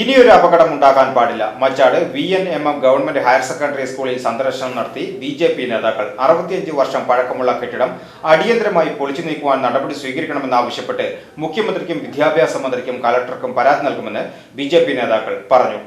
ഇനിയൊരു അപകടം ഉണ്ടാകാൻ പാടില്ല. Machad V N M M government higher secondary സ്കൂളിൽ സന്ദർശനം നടത്തി ബി ജെ പി നേതാക്കൾ അറുപത്തിയഞ്ച് വർഷം പഴക്കമുള്ള കെട്ടിടം അടിയന്തരമായി പൊളിച്ചു നീക്കുവാൻ നടപടി സ്വീകരിക്കണമെന്നാവശ്യപ്പെട്ട് മുഖ്യമന്ത്രിക്കും വിദ്യാഭ്യാസ മന്ത്രിക്കും കലക്ടർക്കും പരാതി നൽകുമെന്ന് ബി നേതാക്കൾ പറഞ്ഞു.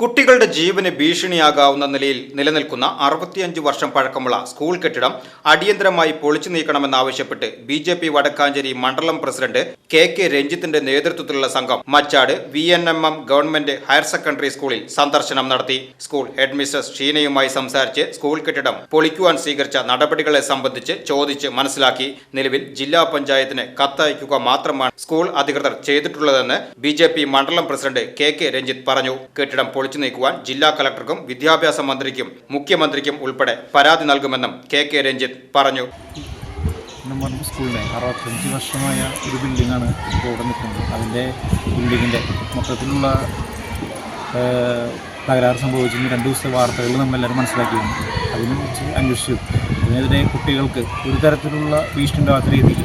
കുട്ടികളുടെ ജീവന് ഭീഷണിയാകാവുന്ന നിലയിൽ നിലനിൽക്കുന്ന അറുപത്തിയഞ്ച് വർഷം പഴക്കമുള്ള സ്കൂൾ കെട്ടിടം അടിയന്തരമായി പൊളിച്ചു നീക്കണമെന്നാവശ്യപ്പെട്ട് ബി ജെ പി വടക്കാഞ്ചേരി മണ്ഡലം പ്രസിഡന്റ് കെ കെ രഞ്ജിത്തിന്റെ നേതൃത്വത്തിലുള്ള സംഘം Machad V N M M government higher secondary സ്കൂളിൽ സന്ദർശനം നടത്തി. സ്കൂൾ ഹെഡ്മിസ്ട്രസ് ഷീനയുമായി സംസാരിച്ച് സ്കൂൾ കെട്ടിടം പൊളിക്കുവാൻ സ്വീകരിച്ച നടപടികളെ സംബന്ധിച്ച് ചോദിച്ച് മനസ്സിലാക്കി. നിലവിൽ ജില്ലാ പഞ്ചായത്തിന് കത്തയക്കുക മാത്രമാണ് സ്കൂൾ അധികൃതർ ചെയ്തിട്ടുള്ളതെന്ന് ബി മണ്ഡലം പ്രസിഡന്റ് കെ കെ രഞ്ജിത്ത് പറഞ്ഞു. കെട്ടിടം നീക്കുവാൻ ജില്ലാ കളക്ടർക്കും വിദ്യാഭ്യാസ മന്ത്രിക്കും മുഖ്യമന്ത്രിക്കും ഉൾപ്പെടെ പരാതി നൽകുമെന്നും കെ കെ രഞ്ജിത്ത് പറഞ്ഞു. സ്കൂളിനെ അറുപത്തഞ്ച് വർഷമായ ഒരു ബിൽഡിങ്ങാണ് ഇവിടെ നിൽക്കുന്നത്. അതിന്റെ ബിൽഡിങ്ങിന്റെ മൊത്തത്തിലുള്ള തകരാറ് സംഭവിച്ചെന്ന് രണ്ട് ദിവസത്തെ വാർത്തകൾ നമ്മളെല്ലാവരും മനസ്സിലാക്കിയിരുന്നു. അതിനെക്കുറിച്ച് അന്വേഷിച്ചു. അതിനെതിരെ കുട്ടികൾക്ക് ഒരു തരത്തിലുള്ള ഭീഷണി ഉണ്ടാകാത്ത രീതിയിൽ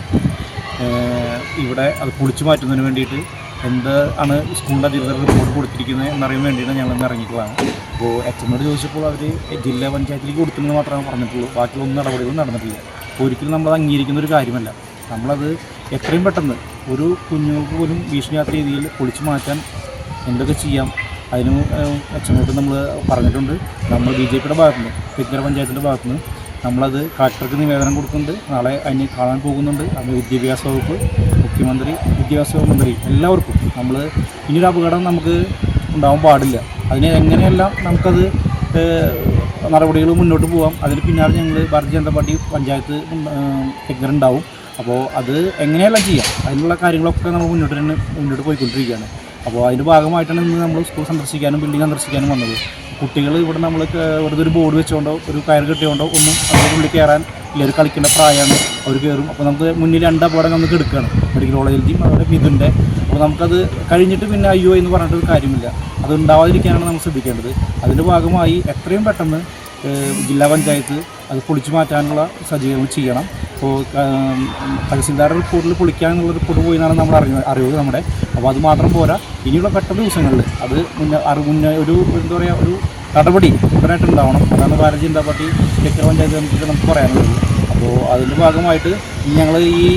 ഇവിടെ അത് പൊളിച്ചു മാറ്റുന്നതിന് വേണ്ടിയിട്ട് എന്ത് ആണ് സ്കൂളിന്റെ അധികൃതർ റിപ്പോർട്ട് കൊടുത്തിരിക്കുന്നത് എന്നറിയാൻ വേണ്ടിയാണ് ഞങ്ങൾ ഇന്ന് ഇറങ്ങിയിട്ടുള്ളതാണ്. അപ്പോൾ എമ്മോട് ചോദിച്ചപ്പോൾ അവർ ജില്ലാ പഞ്ചായത്തിലേക്ക് കൊടുത്തെന്ന് മാത്രമേ പറഞ്ഞിട്ടുള്ളൂ. ബാക്കിയുള്ള ഒന്നും നടപടികളും നടന്നിട്ടില്ല. ഒരിക്കലും നമ്മളത് അംഗീകരിക്കുന്ന ഒരു കാര്യമല്ല. നമ്മളത് എത്രയും പെട്ടെന്ന് ഒരു കുഞ്ഞുങ്ങൾക്ക് പോലും ഭീഷണിയാത്ത രീതിയിൽ പൊളിച്ചു മാറ്റാൻ എന്തൊക്കെ ചെയ്യാം അതിന് അച്ഛനോട് നമ്മൾ പറഞ്ഞിട്ടുണ്ട്. നമ്മൾ ബി ജെ പിയുടെ ഭാഗത്തുനിന്ന് പിന്നര പഞ്ചായത്തിന്റെ ഭാഗത്തുനിന്ന് നമ്മളത് കളക്ടർക്ക് നിവേദനം കൊടുക്കുന്നുണ്ട്. നാളെ അതിന് കാണാൻ പോകുന്നുണ്ട്. അത് വിദ്യാഭ്യാസ വകുപ്പ് മുഖ്യമന്ത്രി വിദ്യാഭ്യാസ മന്ത്രി എല്ലാവർക്കും നമ്മൾ ഇനിയൊരു അപകടം നമുക്ക് ഉണ്ടാവാൻ പാടില്ല. അതിന് എങ്ങനെയെല്ലാം നമുക്കത് നടപടികൾ മുന്നോട്ട് പോകാം അതിന് പിന്നാലെ ഞങ്ങൾ ഭാരതീയ ജനതാ പാർട്ടി പഞ്ചായത്ത് ഉണ്ടാവും. അപ്പോൾ അത് എങ്ങനെയെല്ലാം ചെയ്യാം അതിനുള്ള കാര്യങ്ങളൊക്കെ നമ്മൾ മുന്നോട്ട് തന്നെ മുന്നോട്ട് പോയിക്കൊണ്ടിരിക്കുകയാണ്. അപ്പോൾ അതിന്റെ ഭാഗമായിട്ടാണ് ഇന്ന് നമ്മൾ സ്കൂൾ സന്ദർശിക്കാനും ബിൽഡിംഗ് സന്ദർശിക്കാനും വന്നത്. കുട്ടികൾ ഇവിടെ നമ്മൾ വെറുതെ ഒരു ബോർഡ് വെച്ചുകൊണ്ടോ ഒരു കയർ കെട്ടിയോണ്ടോ ഒന്നും അതിന്റെ ഉള്ളിൽ കയറാൻ ഇല്ല. ഒരു കളിക്കേണ്ട പ്രായമാണ് അവർ കയറും. അപ്പോൾ നമുക്ക് മുന്നിൽ രണ്ട് അപകടം നമുക്ക് എടുക്കുകയാണ്. മെഡിക്കൽ കോളേജിന്റെയും അതുപോലെ മിഥുന്റെ. അപ്പോൾ നമുക്കത് കഴിഞ്ഞിട്ട് പിന്നെ അയ്യോ എന്ന് പറഞ്ഞിട്ട് ഒരു കാര്യമില്ല. അത് ഉണ്ടാവാതിരിക്കാനാണ് നമ്മൾ ശ്രദ്ധിക്കേണ്ടത്. അതിന്റെ ഭാഗമായി എത്രയും പെട്ടെന്ന് ജില്ലാ പഞ്ചായത്ത് അത് പൊളിച്ചു മാറ്റാനുള്ള സജ്ജീകരണം ചെയ്യണം. അപ്പോൾ തഹസിൽദാരുടെ റിപ്പോർട്ടിൽ പൊളിക്കാനുള്ള റിപ്പോർട്ട് പോയി എന്നാണ് നമ്മൾ അറിഞ്ഞ അറിവ് നമ്മുടെ. അപ്പോൾ അത് മാത്രം പോരാ. ഇനിയുള്ള പെട്ടെന്ന് ദിവസങ്ങളിൽ അത് മുന്നേ അറി മുന്നേ ഒരു എന്താ പറയുക ഒരു നടപടി ഉടനായിട്ട് ഉണ്ടാവണം. അതാണ് ഭാരത ജനതാ പാർട്ടി തെക്കര പഞ്ചായത്ത് നമുക്ക് നമുക്ക് പറയാനുള്ളത്. അപ്പോൾ അതിന്റെ ഭാഗമായിട്ട് ഞങ്ങൾ ഈ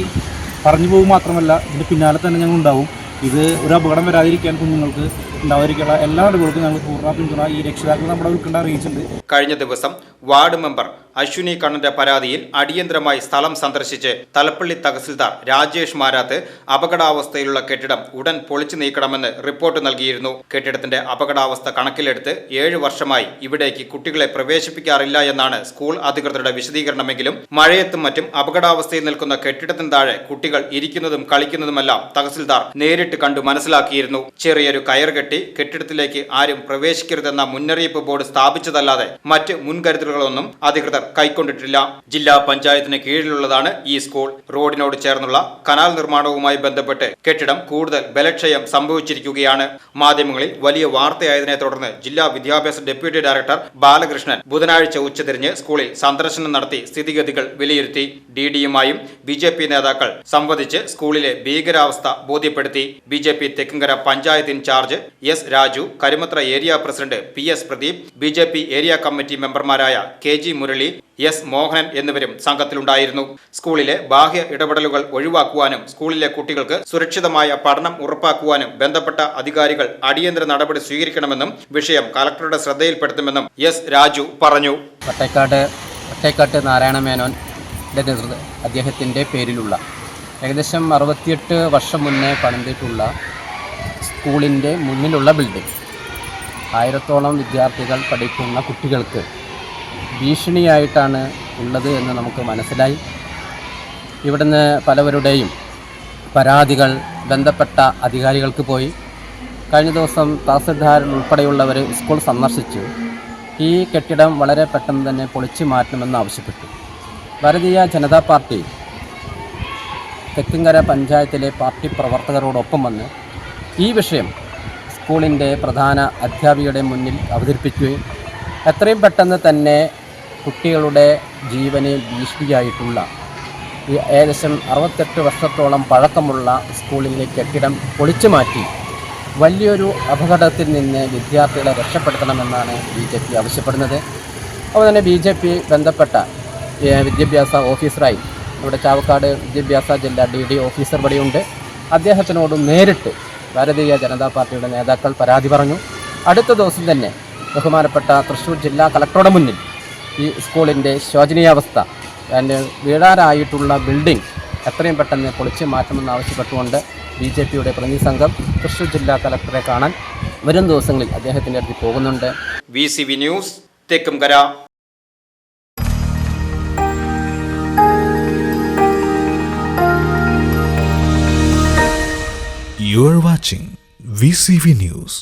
പറഞ്ഞു പോകും മാത്രമല്ല ഇതിന്റെ പിന്നാലെ തന്നെ ഞങ്ങൾ ഉണ്ടാവും. ഇത് ഒരു അപകടം വരാതിരിക്കാൻ കുഞ്ഞുങ്ങൾക്ക് ഉണ്ടാവാതിരിക്കാനുള്ള എല്ലാ നടപടികൾക്കും ഞങ്ങൾ പൂർണ പിന്തുണ ഈ രക്ഷിതാക്കൾ നമ്മുടെ ഉൾക്കൊണ്ട അറിയിച്ചിട്ടുണ്ട്. കഴിഞ്ഞ ദിവസം വാർഡ് മെമ്പർ അശ്വിനി കണ്ണന്റെ പരാതിയിൽ അടിയന്തരമായി സ്ഥലം സന്ദർശിച്ച് തലപ്പള്ളി തഹസിൽദാർ രാജേഷ് മാരാത്ത് അപകടാവസ്ഥയിലുള്ള കെട്ടിടം ഉടൻ പൊളിച്ചു നീക്കണമെന്ന് റിപ്പോർട്ട് നൽകിയിരുന്നു. കെട്ടിടത്തിന്റെ അപകടാവസ്ഥ കണക്കിലെടുത്ത് ഏഴ് വർഷമായി ഇവിടേക്ക് കുട്ടികളെ പ്രവേശിപ്പിക്കാറില്ല എന്നാണ് സ്കൂൾ അധികൃതരുടെ വിശദീകരണമെങ്കിലും മഴയത്തും മറ്റും അപകടാവസ്ഥയിൽ നിൽക്കുന്ന കെട്ടിടത്തിന് താഴെ കുട്ടികൾ ഇരിക്കുന്നതും കളിക്കുന്നതുമെല്ലാം തഹസിൽദാർ നേരിട്ട് കണ്ടു മനസ്സിലാക്കിയിരുന്നു. ചെറിയൊരു കയർ കെട്ടി കെട്ടിടത്തിലേക്ക് ആരും പ്രവേശിക്കരുതെന്ന മുന്നറിയിപ്പ് ബോർഡ് സ്ഥാപിച്ചതല്ലാതെ മറ്റ് മുൻകരുതലുകളൊന്നും അധികൃതർ കൈക്കൊണ്ടിട്ടില്ല. ജില്ലാ പഞ്ചായത്തിന് കീഴിലുള്ളതാണ് ഈ സ്കൂൾ. റോഡിനോട് ചേർന്നുള്ള കനാൽ നിർമ്മാണവുമായി ബന്ധപ്പെട്ട് കെട്ടിടം കൂടുതൽ ബലക്ഷയം സംഭവിച്ചിരിക്കുകയാണ്. മാധ്യമങ്ങളിൽ വലിയ വാർത്തയായതിനെ തുടർന്ന് ജില്ലാ വിദ്യാഭ്യാസ ഡെപ്യൂട്ടി ഡയറക്ടർ ബാലകൃഷ്ണൻ ബുധനാഴ്ച ഉച്ചതിരിഞ്ഞ് സ്കൂളിൽ സന്ദർശനം നടത്തി സ്ഥിതിഗതികൾ വിലയിരുത്തി. ഡി ഡിയുമായും ബി ജെ പി നേതാക്കൾ സംവദിച്ച് സ്കൂളിലെ ഭീകരാവസ്ഥ ബോധ്യപ്പെടുത്തി. B J P Thekkumkara panchayat in-charge S Raju Karimathra area president P S Pradeep B J P area committee മെമ്പർമാരായ K G Murali S Mohanan എന്നിവരും സംഘത്തിലുണ്ടായിരുന്നു. സ്കൂളിലെ ബാഹ്യ ഇടപെടലുകൾ ഒഴിവാക്കുവാനും സ്കൂളിലെ കുട്ടികൾക്ക് സുരക്ഷിതമായ പഠനം ഉറപ്പാക്കുവാനും ബന്ധപ്പെട്ട അധികാരികൾ അടിയന്തര നടപടി സ്വീകരിക്കണമെന്നും വിഷയം കലക്ടറുടെ ശ്രദ്ധയിൽപ്പെടുത്തുമെന്നും എസ് രാജു പറഞ്ഞു. വട്ടേക്കാട്ട് നാരായണ മേനോൻ അദ്ദേഹത്തിന്റെ പേരിലുള്ള ഏകദേശം അറുപത്തിയെട്ട് വർഷം മുന്നേ പണിതിട്ടുള്ള സ്കൂളിന്റെ മുന്നിലുള്ള ബിൽഡിംഗ് ആയിരത്തോളം വിദ്യാർത്ഥികൾ പഠിക്കുന്ന കുട്ടികൾക്ക് ഭീഷണിയായിട്ടാണ് ഉള്ളത് എന്ന് നമുക്ക് മനസ്സിലായി. ഇവിടുന്ന് പലവരുടെയും പരാതികൾ ബന്ധപ്പെട്ട അധികാരികൾക്ക് പോയി. കഴിഞ്ഞ ദിവസം തഹസിൽദാർ ഉൾപ്പെടെയുള്ളവർ സ്കൂൾ സന്ദർശിച്ചു. ഈ കെട്ടിടം വളരെ പെട്ടെന്ന് തന്നെ പൊളിച്ചു മാറ്റണമെന്ന് ആവശ്യപ്പെട്ടു. ഭാരതീയ ജനതാ പാർട്ടി തെക്കിങ്കര പഞ്ചായത്തിലെ പാർട്ടി പ്രവർത്തകരോടൊപ്പം വന്ന് ഈ വിഷയം സ്കൂളിന്റെ പ്രധാന അധ്യാപികയുടെ മുന്നിൽ അവതരിപ്പിക്കുകയും എത്രയും പെട്ടെന്ന് തന്നെ കുട്ടികളുടെ ജീവന് ഭീഷണിയായിട്ടുള്ള ഏകദേശം അറുപത്തെട്ട് വർഷത്തോളം പഴക്കമുള്ള സ്കൂളിലെ കെട്ടിടം പൊളിച്ചു മാറ്റി വലിയൊരു അപകടത്തിൽ നിന്ന് വിദ്യാർത്ഥികളെ രക്ഷപ്പെടുത്തണമെന്നാണ് ബി ജെ പി ആവശ്യപ്പെടുന്നത്. അപ്പോൾ തന്നെ ബി ജെ പി ബന്ധപ്പെട്ട വിദ്യാഭ്യാസ ഓഫീസറായി ഇവിടെ ചാവക്കാട് വിദ്യാഭ്യാസ ജില്ലാ ഡി ഡി ഓഫീസർ ഇവിടെയുണ്ട് അദ്ദേഹത്തിനോട് നേരിട്ട് ഭാരതീയ ജനതാ പാർട്ടിയുടെ നേതാക്കൾ പരാതി പറഞ്ഞു. അടുത്ത ദിവസം തന്നെ ബഹുമാനപ്പെട്ട തൃശ്ശൂർ ജില്ലാ കളക്ടറുടെ മുന്നിൽ ഈ സ്കൂളിന്റെ ശോചനീയാവസ്ഥ അതിന്റെ വീഴാറായിട്ടുള്ള ബിൽഡിംഗ് എത്രയും പെട്ടെന്ന് പൊളിച്ചു മാറ്റണമെന്ന് ആവശ്യപ്പെട്ടുകൊണ്ട് ബി ജെ പിയുടെ പ്രതിനിധി സംഘം തൃശ്ശൂർ ജില്ലാ കളക്ടറെ കാണാൻ വരും ദിവസങ്ങളിൽ അദ്ദേഹത്തിന്റെ അടുത്ത് പോകുന്നുണ്ട് V C V news Thekkumkara You are watching VCV News.